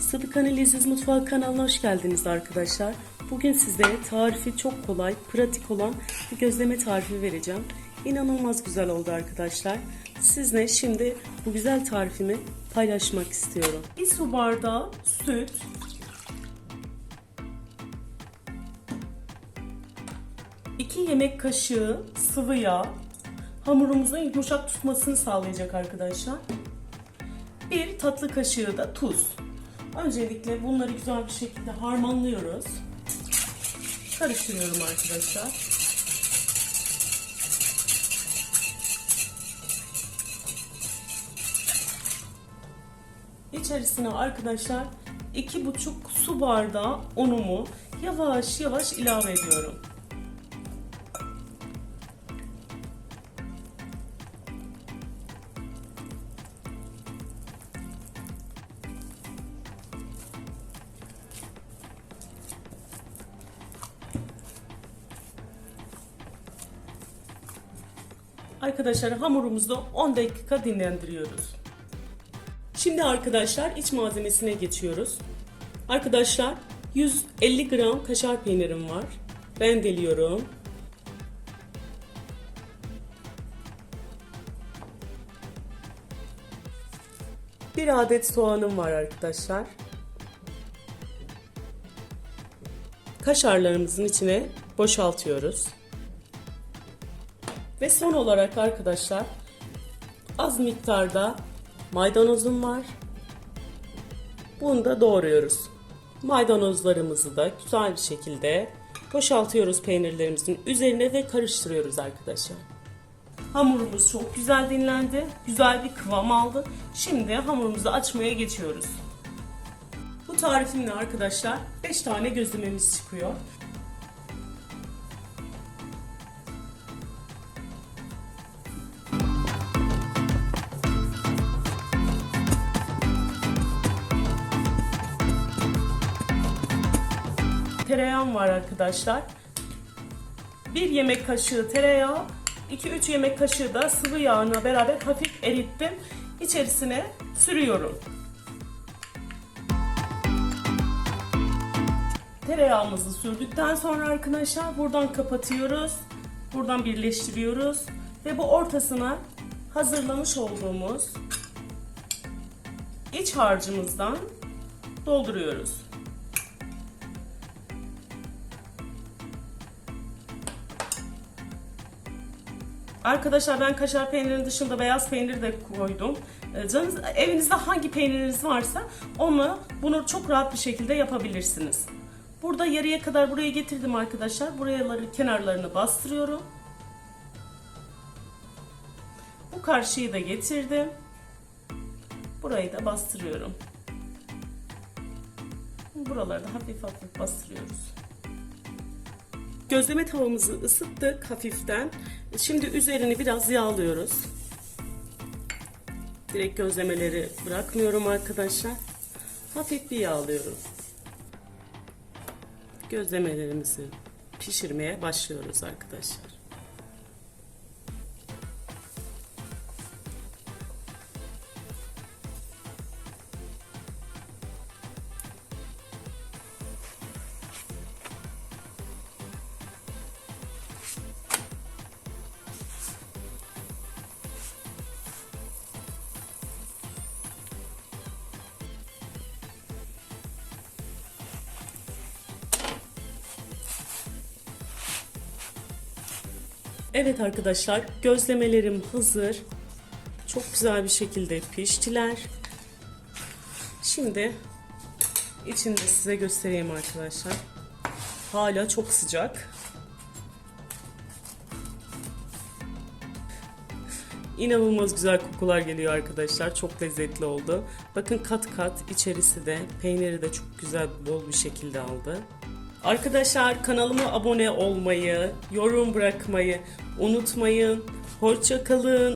Sıdıkan Leziz Mutfağı kanalına hoş geldiniz arkadaşlar. Bugün sizlere tarifi çok kolay, pratik olan bir gözleme tarifi vereceğim. İnanılmaz güzel oldu arkadaşlar. Sizle şimdi bu güzel tarifimi paylaşmak istiyorum. Bir su bardağı süt, iki yemek kaşığı sıvı yağ, hamurumuzun yumuşak tutmasını sağlayacak arkadaşlar. Bir tatlı kaşığı da tuz. Öncelikle bunları güzel bir şekilde harmanlıyoruz. Karıştırıyorum arkadaşlar. İçerisine arkadaşlar iki buçuk su bardağı unumu yavaş yavaş ilave ediyorum. Arkadaşlar hamurumuzu 10 dakika dinlendiriyoruz. Şimdi arkadaşlar iç malzemesine geçiyoruz. Arkadaşlar 150 gram kaşar peynirim var. Rendeliyorum. Bir adet soğanım var arkadaşlar. Kaşarlarımızın içine boşaltıyoruz. Ve son olarak arkadaşlar az miktarda maydanozum var. Bunu da doğruyoruz. Maydanozlarımızı da güzel bir şekilde boşaltıyoruz peynirlerimizin üzerine ve karıştırıyoruz arkadaşlar. Hamurumuz çok güzel dinlendi. Güzel bir kıvam aldı. Şimdi hamurumuzu açmaya geçiyoruz. Bu tarifimle arkadaşlar 5 tane gözlememiz çıkıyor. Tereyağım var arkadaşlar. 1 yemek kaşığı tereyağı, 2-3 yemek kaşığı da sıvı yağına beraber hafif erittim. İçerisine sürüyorum. Tereyağımızı sürdükten sonra arkadaşlar buradan kapatıyoruz. Buradan birleştiriyoruz ve bu ortasına hazırlamış olduğumuz iç harcımızdan dolduruyoruz. Arkadaşlar ben kaşar peynirin dışında beyaz peynir de koydum. Ee, Canınız, evinizde hangi peyniriniz varsa onu bunu çok rahat bir şekilde yapabilirsiniz. Burada yarıya kadar buraya getirdim arkadaşlar. Buraları kenarlarını bastırıyorum. Bu karşıyı da getirdim. Burayı da bastırıyorum. Buraları da hafif hafif bastırıyoruz. Gözleme tavamızı ısıttık hafiften. Şimdi üzerini biraz yağlıyoruz. Direkt gözlemeleri bırakmıyorum arkadaşlar. Hafif bir yağlıyorum. Gözlemelerimizi pişirmeye başlıyoruz arkadaşlar. Evet arkadaşlar gözlemelerim hazır. Çok güzel bir şekilde piştiler. Şimdi içini de size göstereyim arkadaşlar. Hala çok sıcak. İnanılmaz güzel kokular geliyor arkadaşlar. Çok lezzetli oldu. Bakın kat kat içerisi de peyniri de çok güzel bol bir şekilde aldı. Arkadaşlar kanalıma abone olmayı, yorum bırakmayı unutmayın. Hoşça kalın.